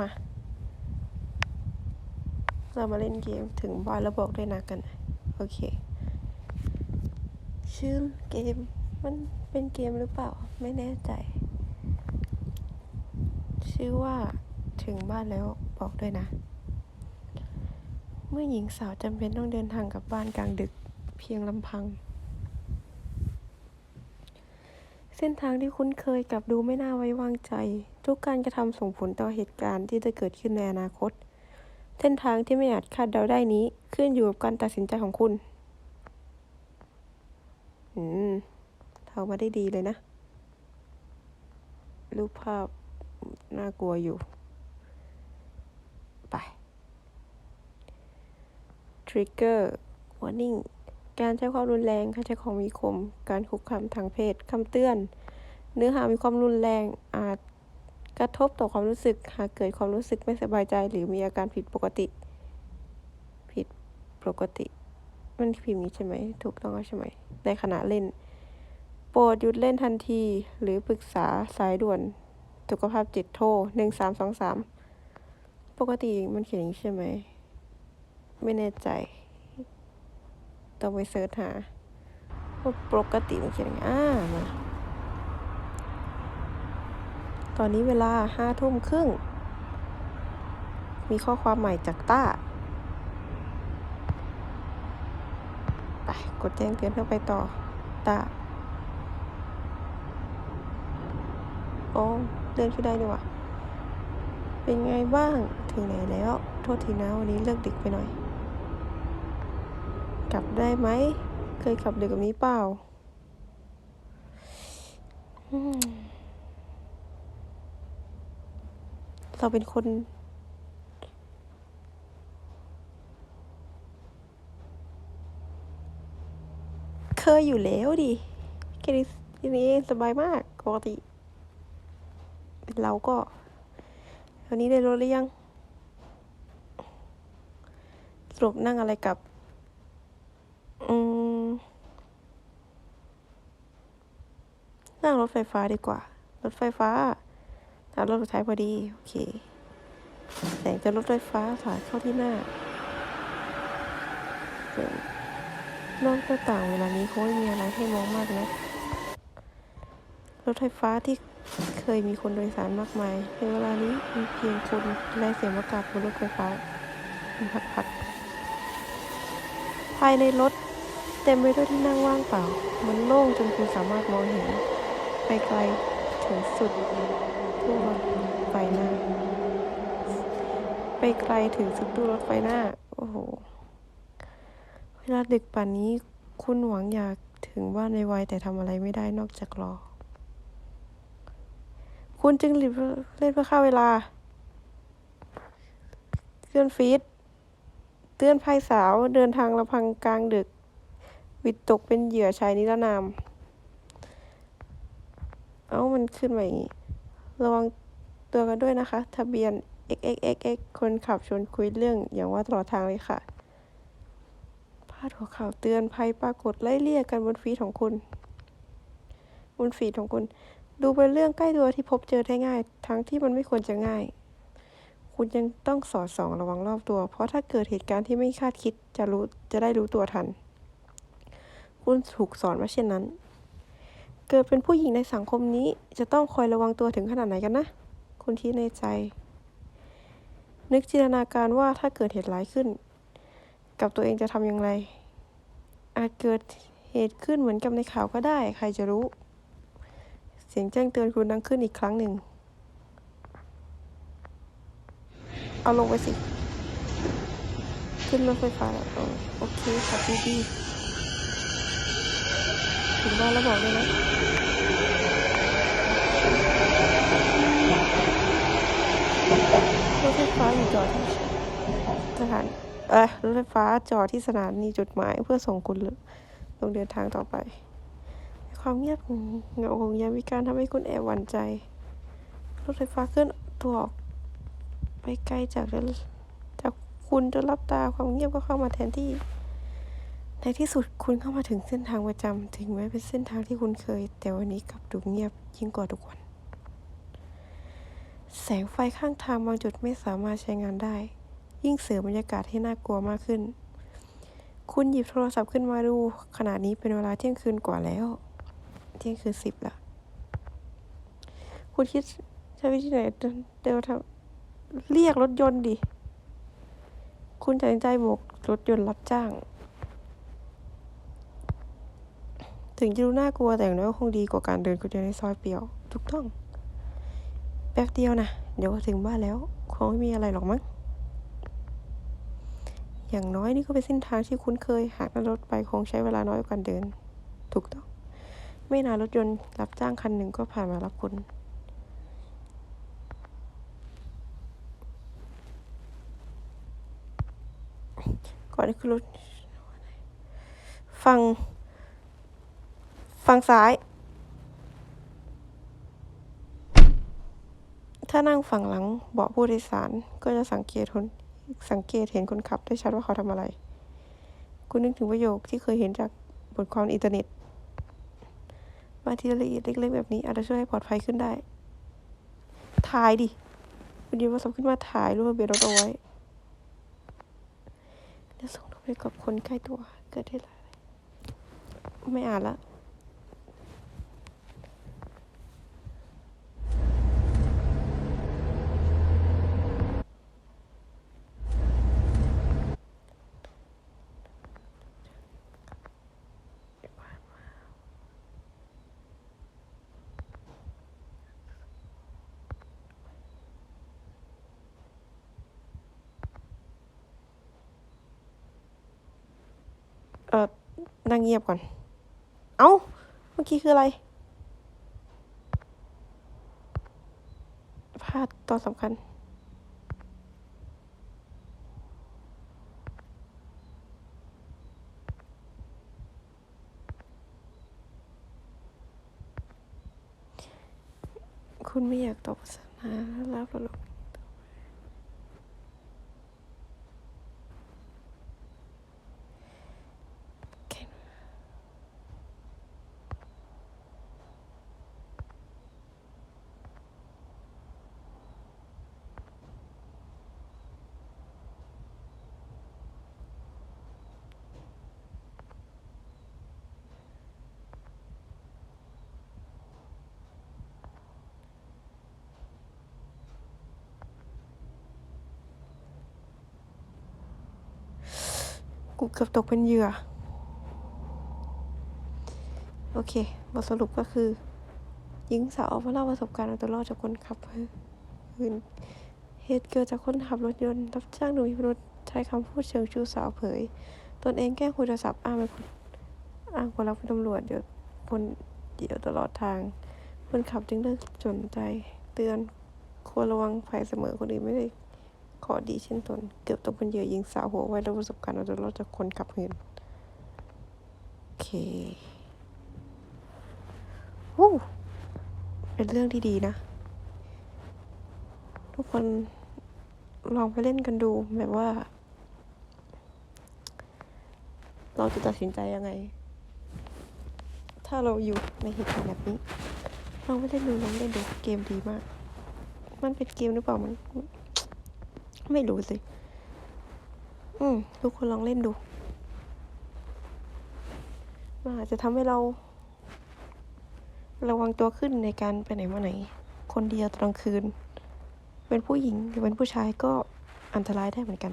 มา เรามาเล่นเกมถึงบ้านแล้วบอกด้วยนะกัน โอเค ชื่อเกมมันเป็นเกมหรือเปล่า ไม่แน่ใจ ชื่อว่าถึงบ้านแล้วบอกด้วยนะ เมื่อหญิงสาวจำเป็นต้องเดินทางกลับบ้านกลางดึกเพียงลำพัง เส้นทางที่คุ้นเคยกลับดูไม่น่าไว้วางใจ ทุกการกระทำส่งผลต่อเหตุการณ์ที่จะเกิดขึ้นในอนาคต เส้นทางที่ไม่อาจคาดเดาได้นี้ขึ้นอยู่กับการตัดสินใจของคุณ อืมเทามาได้ดีเลยนะ รูปภาพน่ากลัวอยู่ ไป Trigger Warning การใช้ความรุนแรงการใช้ของมีคม การคุกคามทางเพศ คำเตือน เนื้อหามีความรุนแรงอาจ กระทบต่อความรู้สึกหากเกิดความรู้สึกไม่สบายใจ หรือมีอาการผิดปกติ ผิดปกติ มันพิมพ์นี้ใช่ไหมถูกต้องใช่ไหมในขณะเล่น โปรดหยุดเล่นทันที หรือปรึกษาสายด่วน สุขภาพจิตโทรหนึ่งสามสองสามปกติมันเขียนอย่างนี้ใช่ไหม ไม่แน่ใจ ต้องไปเสิร์ชหาปกติมันเขียนยังไงอ่ามา ตอนนี้เวลาห้าทุ่มครึ่ง มีข้อความใหม่จากต้า ไป กดแจ้งเตือนเพื่อไปต่อ ต้า โอ้เลื่อนขึ้นได้ดีว่ะเป็นไงบ้าง ถึงไหนแล้ว โทษทีนะวันนี้เลิกดึกไปหน่อย กลับได้ไหม เคยขับดึกแบบนี้เปล่า อืม เราเป็นคนเคยอยู่แล้วดิแค่นี้แค่นี้เองสบายมากปกติ เราก็วันนี้ได้รถหรือยัง สรุปนั่งอะไรกับ อืม นั่งรถไฟฟ้าดีกว่า รถไฟฟ้า ตามรถสุดท้ายพอดี โอเค แสงจากรถไฟฟ้าสาดเข้าที่หน้าส่วนนอกหน้าต่างเวลานี้คงไม่มีอะไรให้มองมากนะ รถไฟฟ้าที่เคยมีคนโดยสารมากมาย ในเวลานี้มีเพียงคนและเสียงประกาศบนรถไฟฟ้าพักๆภายในรถเต็มไปด้วยที่นั่งว่างเปล่า มันโล่งจนคุณสามารถมองเห็น ไปไกลถึงสุด ตู้รถไฟหน้า ไปไกลถึงสุดตู้รถไฟหน้า โอ้โห เวลาดึกป่านนี้คุณหวังอยากถึงบ้านในวัยแต่ทำอะไรไม่ได้นอกจากรอ คุณจึงรีบเล่นเพื่อฆ่าเวลา เตือนฟีดเตือนภัยสาวเดินทางลำพังกลางดึก วิตกเป็นเหยื่อชายนิรนาม เอ้า มันขึ้นมาอย่างนี้ ระวังตัวกันด้วยนะคะ ทะเบียน xxxx คนขับชวนคุยเรื่องอย่างว่าตลอดทางเลยค่ะ พาดหัวข่าวเตือนภัยปรากฏไล่เลี่ยกันบนฟีดของคุณ บนฟีดของคุณ ดูเป็นเรื่องใกล้ตัวที่พบเจอได้ง่าย ทั้งที่มันไม่ควรจะง่าย คุณยังต้องสอดส่องระวังรอบตัว เพราะถ้าเกิดเหตุการณ์ที่ไม่คาดคิดจะรู้จะได้รู้ตัวทัน คุณถูกสอนมาเช่นนั้น เกิดเป็นผู้หญิงในสังคมนี้ จะต้องคอยระวังตัวถึงขนาดไหนกันนะ คุณคิดในใจ นึกจินตนาการว่าถ้าเกิดเหตุร้ายขึ้น กับตัวเองจะทำอย่างไร อาจเกิดเหตุขึ้นเหมือนกับในข่าวก็ได้ ใครจะรู้ เสียงแจ้งเตือนคุณดังขึ้นอีกครั้งหนึ่ง เอาลงไปสิ ขึ้นรถไฟฟ้าแล้วโอเคค่ะพี่ดีถึงบ้านแล้วบอกเลยนะ รถไฟฟ้าอยู่จอดที่สถานเออรถไฟฟ้าจอดที่สถานีจุดหมายเพื่อส่งคุณลงเดินทางต่อไป ความเงียบเงาของยามวิการทำให้คุณแอบหวั่นใจ รถไฟฟ้าเคลื่อนตัวออกไปไกลจากจากคุณจนรับตาความเงียบก็เข้ามาแทนที่ ในที่สุดคุณเข้ามาถึงเส้นทางประจำถึงแม้เป็นเส้นทางที่คุณเคย แต่วันนี้กลับดูเงียบยิ่งกว่าทุกวัน แสงไฟข้างทางบางจุดไม่สามารถใช้งานได้ ยิ่งเสริมบรรยากาศให้น่ากลัวมากขึ้น คุณหยิบโทรศัพท์ขึ้นมาดู ขณะนี้เป็นเวลาเที่ยงคืนกว่าแล้ว เที่ยงคืนสิบละคุณคิดใช้วิธีไหนเดินเดินทำเรียกรถยนต์ดิ คุณตัดสินใจโบกรถยนต์รับจ้าง ถึงจะดูน่ากลัวแต่อย่างน้อยก็คงดีกว่าการเดินคนเดียวในซอยเปลี่ยว ถูกต้อง แป๊บเดียวนะ เดี๋ยวก็ถึงบ้านแล้ว คงไม่มีอะไรหรอกมั้ง อย่างน้อยนี่ก็เป็นเส้นทางที่คุ้นเคย หากนั่งรถไปคงใช้เวลาน้อยกว่าการเดิน ถูกต้อง ไม่นานรถยนต์รับจ้างคันหนึ่งก็ผ่านมารับคุณก่อนที่ขึ้นรถฟัง ฝั่งซ้าย ถ้านั่งฝั่งหลังเบาะผู้โดยสาร ก็จะสังเกตคนสังเกตเห็นคนขับได้ชัดว่าเขาทำอะไร คุณนึกถึงประโยคที่เคยเห็นจากบทความอินเทอร์เน็ตบาทีละเอียดเล็ก ๆ แบบนี้อาจจะช่วยให้ปลอดภัยขึ้นได้ ถ่ายดิ คุณหยิบโทรศัพท์ขึ้นมาถ่ายรูปเบียนรถเอาไว้แล้วส่งรูปกับคนใกล้ตัว เกิดเหตุอะไรไม่อ่านละ ออนั่งเงียบก่อน เอ้า เมื่อกี้คืออะไรพลาดตอนสำคัญ คุณไม่อยากตอบสนทนาแล้วหรอ กูเกือบตกเป็นเหยื่อ โอเค บทสรุปก็คือหญิงสาวมาเล่าประสบการณ์เอาตัวรอดจากคนขับหืนเหตุเกิดจากคนขับรถยนต์รับจ้างโดยพิรุธใช้คำพูดเชิงชู้สาวเผย ตนเองแกล้งคุยโทรศัพท์อ้างเป็นอ้างคนรับเป็นตำรวจเดี๋ยวคนเดียวตลอดทาง คนขับจึงเลิกสนใจ เตือนควรระวังภัยเสมอคนอื่นไม่ได้ ขอดีเช่นตน เกือบตกเป็นเหยื่อยิงสาวหัวไว้แล้วประสบการณ์เอาตัวรอดจากคนขับเหืนโอเควู้เป็นเรื่องที่ดีนะ ทุกคนลองไปเล่นกันดูแบบว่า เราจะตัดสินใจยังไง ถ้าเราอยู่ในเหตุการณ์แบบนี้ลองไปเล่นดูลองเล่นดูเกมดีมาก มันเป็นเกมหรือเปล่ามัน ไม่รู้สิ อืม ทุกคนลองเล่นดู มันอาจจะทำให้เรา ระวังตัวขึ้นในการไปไหนมาไหน คนเดียวตอนกลางคืน เป็นผู้หญิงหรือเป็นผู้ชายก็อันตรายได้เหมือนกัน